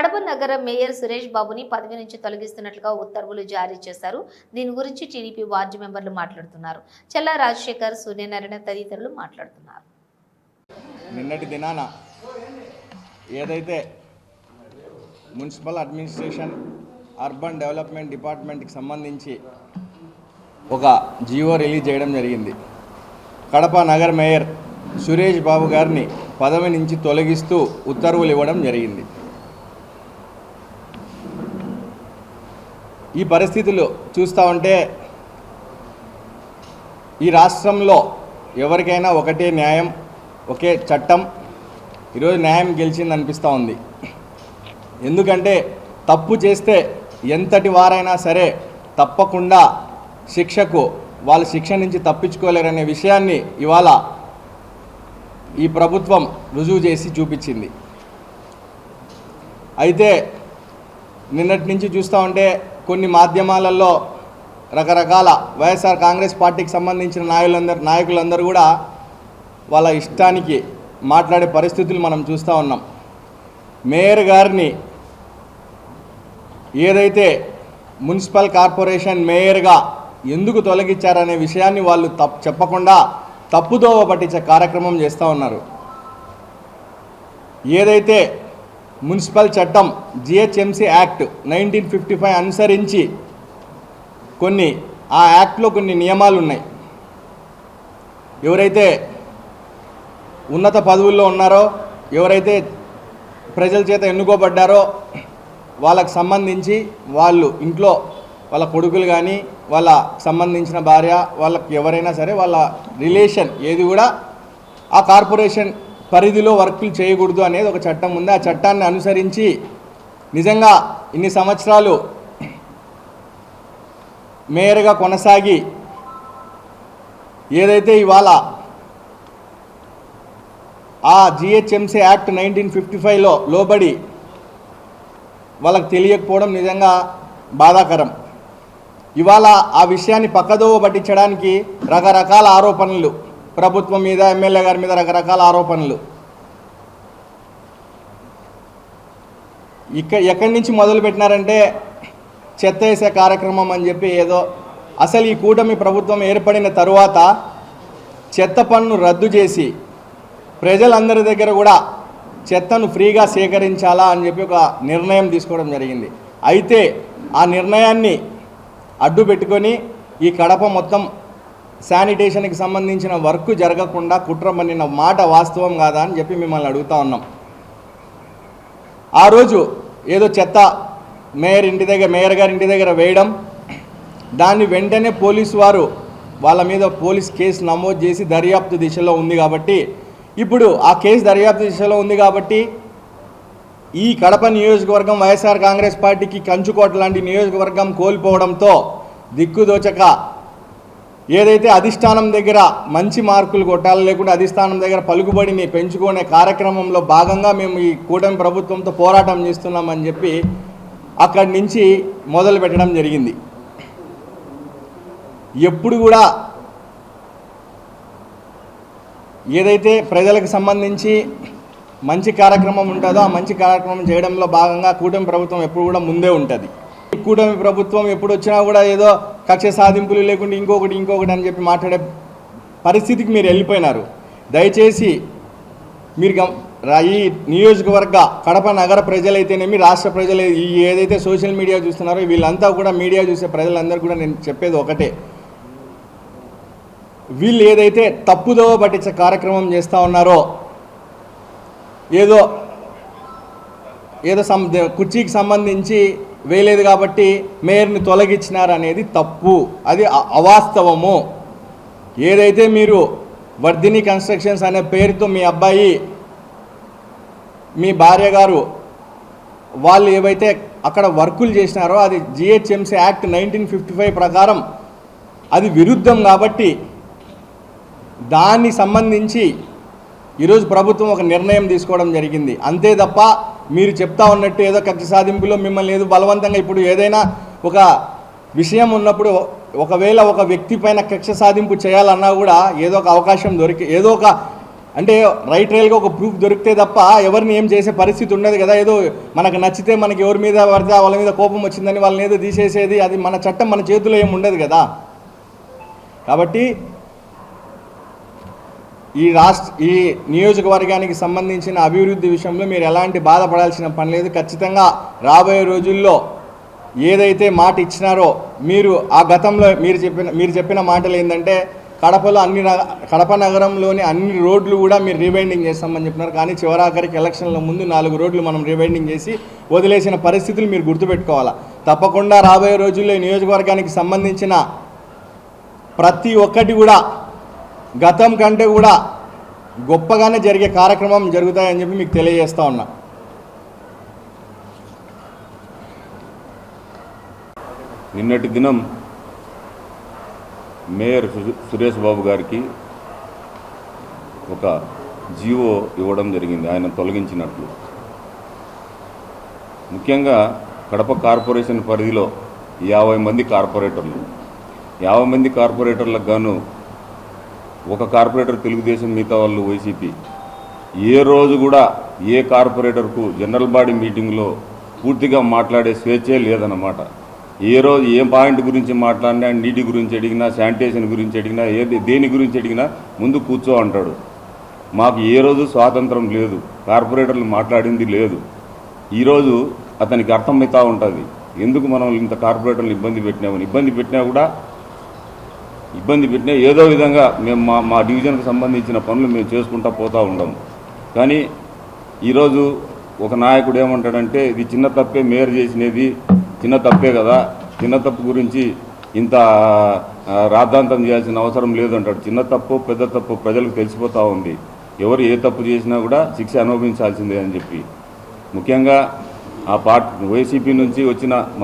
కడప నగర మేయర్ సురేష్ బాబుని పదవి నుంచి తొలగిస్తున్నట్లుగా ఉత్తర్వులు జారీ చేశారు. దీని గురించి టీడీపీ వార్డు మెంబర్లు మాట్లాడుతున్నారు. చెల్లా రాజశేఖర్ సూర్యనారాయణ తదితరులు మాట్లాడుతున్నారు. నిన్నటి దినాన ఏదైతే మున్సిపల్ అడ్మినిస్ట్రేషన్ అర్బన్ డెవలప్మెంట్ డిపార్ట్మెంట్కి సంబంధించి ఒక జియో రిలీజ్ చేయడం జరిగింది. కడప నగర మేయర్ సురేష్ బాబు గారిని పదవి నుంచి తొలగిస్తూ ఉత్తర్వులు ఇవ్వడం జరిగింది. ఈ పరిస్థితులు చూస్తూ ఉంటే ఈ రాష్ట్రంలో ఎవరికైనా ఒకటే న్యాయం ఒకే చట్టం ఈరోజు న్యాయం గెలిచింది అనిపిస్తూ ఉంది. ఎందుకంటే తప్పు చేస్తే ఎంతటి వారైనా సరే తప్పకుండా శిక్షకు వాళ్ళ శిక్ష నుంచి తప్పించుకోలేరనే విషయాన్ని ఇవాళ ఈ ప్రభుత్వం రుజువు చేసి చూపించింది. అయితే నిన్నటి నుంచి చూస్తూ ఉంటే కొన్ని మాధ్యమాలలో రకరకాల వైఎస్ఆర్ కాంగ్రెస్ పార్టీకి సంబంధించిన నాయకులందరూ నాయకులందరూ కూడా వాళ్ళ ఇష్టానికి మాట్లాడే పరిస్థితులు మనం చూస్తూ ఉన్నాం. మేయర్ గారిని ఏదైతే మున్సిపల్ కార్పొరేషన్ మేయర్గా ఎందుకు తొలగించారనే విషయాన్ని వాళ్ళు తప్ చెప్పకుండా తప్పుదోవ పట్టించే కార్యక్రమం చేస్తూ ఉన్నారు. ఏదైతే మున్సిపల్ చట్టం GHMC act nineteen fifty five అనుసరించి కొన్ని ఆ యాక్ట్లో కొన్ని నియమాలు ఉన్నాయి ఎవరైతే ఉన్నత పదవుల్లో ఉన్నారో ఎవరైతే ప్రజల చేత ఎన్నుకోబడ్డారో వాళ్ళకు సంబంధించి వాళ్ళు ఇంట్లో వాళ్ళ కొడుకులు కానీ వాళ్ళ సంబంధించిన భార్య వాళ్ళకి ఎవరైనా సరే వాళ్ళ రిలేషన్ ఏది కూడా ఆ కార్పొరేషన్ పరిధిలో వర్కులు చేయకూడదు అనేది ఒక చట్టం ఉంది. ఆ చట్టాన్ని అనుసరించి నిజంగా ఇన్ని సంవత్సరాలు మేయర్గా కొనసాగి ఏదైతే ఇవాళ ఆ జిహెచ్ఎంసీ యాక్ట్ నైన్టీన్ ఫిఫ్టీ ఫైవ్లో లోబడి వాళ్ళకి తెలియకపోవడం నిజంగా బాధాకరం. ఇవాళ ఆ విషయాన్ని పక్కదోవ పట్టించడానికి రకరకాల ఆరోపణలు ప్రభుత్వం మీద ఎమ్మెల్యే గారి మీద రకరకాల ఆరోపణలు. ఇక్కడ ఎక్కడి నుంచి మొదలు పెట్టినారంటే చెత్త వేసే కార్యక్రమం అని చెప్పి ఏదో అసలు ఈ కూటమి ప్రభుత్వం ఏర్పడిన తరువాత చెత్త పన్ను రద్దు చేసి ప్రజలందరి దగ్గర కూడా చెత్తను ఫ్రీగా సేకరించాలా అని చెప్పి ఒక నిర్ణయం తీసుకోవడం జరిగింది. అయితే ఆ నిర్ణయాన్ని అడ్డు పెట్టుకొని ఈ కడప మొత్తం శానిటేషన్కి సంబంధించిన వర్క్ జరగకుండా కుట్ర పన్నిన మాట వాస్తవం కాదా అని చెప్పి మిమ్మల్ని అడుగుతా ఉన్నాం. ఆ రోజు ఏదో చెత్త మేయర్ ఇంటి దగ్గర మేయర్ గారి ఇంటి దగ్గర వేయడం దాన్ని వెంటనే పోలీసు వారు వాళ్ళ మీద పోలీస్ కేసు నమోదు చేసి దర్యాప్తు దిశలో ఉంది కాబట్టి ఇప్పుడు ఆ కేసు దర్యాప్తు దిశలో ఉంది కాబట్టి ఈ కడప నియోజకవర్గం వైఎస్ఆర్ కాంగ్రెస్ పార్టీకి కంచుకోట లాంటి నియోజకవర్గం కోల్పోవడంతో దిక్కుదోచక ఏదైతే అధిష్టానం దగ్గర మంచి మార్కులు కొట్టాలి లేకుంటే అధిష్టానం దగ్గర పలుకుబడిని పెంచుకునే కార్యక్రమంలో భాగంగా మేము ఈ కూటమి ప్రభుత్వంతో పోరాటం చేస్తున్నామని చెప్పి అక్కడి నుంచి మొదలు పెట్టడం జరిగింది. ఎప్పుడు కూడా ఏదైతే ప్రజలకు సంబంధించి మంచి కార్యక్రమం ఉంటుందో ఆ మంచి కార్యక్రమం చేయడంలో భాగంగా కూటమి ప్రభుత్వం ఎప్పుడు కూడా ముందే ఉంటుంది. కూటమి ప్రభుత్వం ఎప్పుడు వచ్చినా కూడా ఏదో కక్ష సాధింపులు లేకుండా ఇంకొకటి ఇంకొకటి అని చెప్పి మాట్లాడే పరిస్థితికి మీరు వెళ్ళిపోయినారు. దయచేసి మీరు ఈ నియోజకవర్గ కడప నగర ప్రజలైతేనేమి రాష్ట్ర ప్రజలు ఈ ఏదైతే సోషల్ మీడియా చూస్తున్నారో వీళ్ళంతా కూడా మీడియా చూసే ప్రజలందరూ కూడా నేను చెప్పేది ఒకటే. వీళ్ళు ఏదైతే తప్పుదోవ పట్టించే కార్యక్రమం చేస్తూ ఉన్నారో ఏదో ఏదో సం కుర్చీకి సంబంధించి వేయలేదు కాబట్టి మేయర్ని తొలగించినారు అనేది తప్పు. అది అవాస్తవము. ఏదైతే మీరు వర్ధిని కన్స్ట్రక్షన్స్ అనే పేరుతో మీ అబ్బాయి మీ భార్య గారు వాళ్ళు ఏవైతే అక్కడ వర్కులు చేసినారో అది GHMC act nineteen fifty five ప్రకారం అది విరుద్ధం కాబట్టి దాన్ని సంబంధించి ఈరోజు ప్రభుత్వం ఒక నిర్ణయం తీసుకోవడం జరిగింది. అంతే తప్ప మీరు చెప్తా ఉన్నట్టు ఏదో కక్ష సాధింపులో మిమ్మల్ని ఏదో బలవంతంగా ఇప్పుడు ఏదైనా ఒక విషయం ఉన్నప్పుడు ఒకవేళ ఒక వ్యక్తి పైన కక్ష సాధింపు చేయాలన్నా కూడా ఏదో ఒక అవకాశం దొరికి ఏదో ఒక అంటే రైట్ రైల్గా ఒక ప్రూఫ్ దొరికితే తప్ప ఎవరిని ఏం చేసే పరిస్థితి ఉండదు కదా. ఏదో మనకు నచ్చితే మనకి ఎవరి మీద పడితే వాళ్ళ మీద కోపం వచ్చిందని వాళ్ళని ఏదో తీసేసేది అది మన చట్టం మన చేతిలో ఏమి ఉండదు కదా. కాబట్టి ఈ రాష్ట్ర ఈ నియోజకవర్గానికి సంబంధించిన అభివృద్ధి విషయంలో మీరు ఎలాంటి బాధపడాల్సిన పని లేదు. ఖచ్చితంగా రాబోయే రోజుల్లో ఏదైతే మాట ఇచ్చినారో మీరు ఆ గతంలో మీరు చెప్పిన మీరు చెప్పిన మాటలు ఏంటంటే కడపలో అన్ని నగ- కడప నగరంలోని అన్ని రోడ్లు కూడా మీరు రీబైండింగ్ చేస్తామని చెప్పినారు. కానీ చివరాఖరికి ఎలక్షన్ల ముందు నాలుగు రోడ్లు మనం రీబైండింగ్ చేసి వదిలేసిన పరిస్థితులు మీరు గుర్తుపెట్టుకోవాలా? తప్పకుండా రాబోయే రోజుల్లో నియోజకవర్గానికి సంబంధించిన ప్రతి ఒక్కటి కూడా గతం కంటే కూడా గొప్పగానే జరిగే కార్యక్రమం జరుగుతాయని చెప్పి మీకు తెలియజేస్తా ఉన్నా. నిన్నటి దినం మేయర్ సు- సురేష్ బాబు గారికి ఒక జీవో ఇవ్వడం జరిగింది ఆయన తొలగించినట్లు. ముఖ్యంగా కడప కార్పొరేషన్ పరిధిలో యాభై మంది కార్పొరేటర్లు. యాభై మంది కార్పొరేటర్లకు గాను ఒక కార్పొరేటర్ తెలుగుదేశం మిగతా వాళ్ళు వైసీపీ ఏ రోజు కూడా ఏ కార్పొరేటర్కు జనరల్ బాడీ మీటింగ్లో పూర్తిగా మాట్లాడే స్వేచ్ఛే లేదన్నమాట. ఏ రోజు ఏ పాయింట్ గురించి మాట్లాడినా నీటి గురించి అడిగినా శానిటేషన్ గురించి అడిగినా ఏ దేని గురించి అడిగినా ముందు కూర్చో అంటాడు. మాకు ఏ రోజు స్వాతంత్రం లేదు కార్పొరేటర్లు మాట్లాడింది లేదు. ఈరోజు అతనికి అర్థమవుతూ ఉంటుంది ఎందుకు మనం ఇంత కార్పొరేటర్లు ఇబ్బంది పెట్టినామని. ఇబ్బంది పెట్టినా కూడా ఇబ్బంది పెట్టినా ఏదో విధంగా మేము మా మా డివిజన్కి సంబంధించిన పనులు మేము చేసుకుంటా పోతూ ఉండము కానీ ఈరోజు ఒక నాయకుడు ఏమంటాడంటే ఇది చిన్న తప్పే మేయర్ చేసినది చిన్న తప్పే కదా చిన్న తప్పు గురించి ఇంత రాద్ధాంతం చేయాల్సిన అవసరం లేదు అంటాడు. చిన్న తప్పు పెద్ద తప్పు ప్రజలకు తెలిసిపోతూ ఉంది. ఎవరు ఏ తప్పు చేసినా కూడా శిక్ష అనుభవించాల్సిందే అని చెప్పి. ముఖ్యంగా ఆ పార్టీ వైసీపీ నుంచి వచ్చిన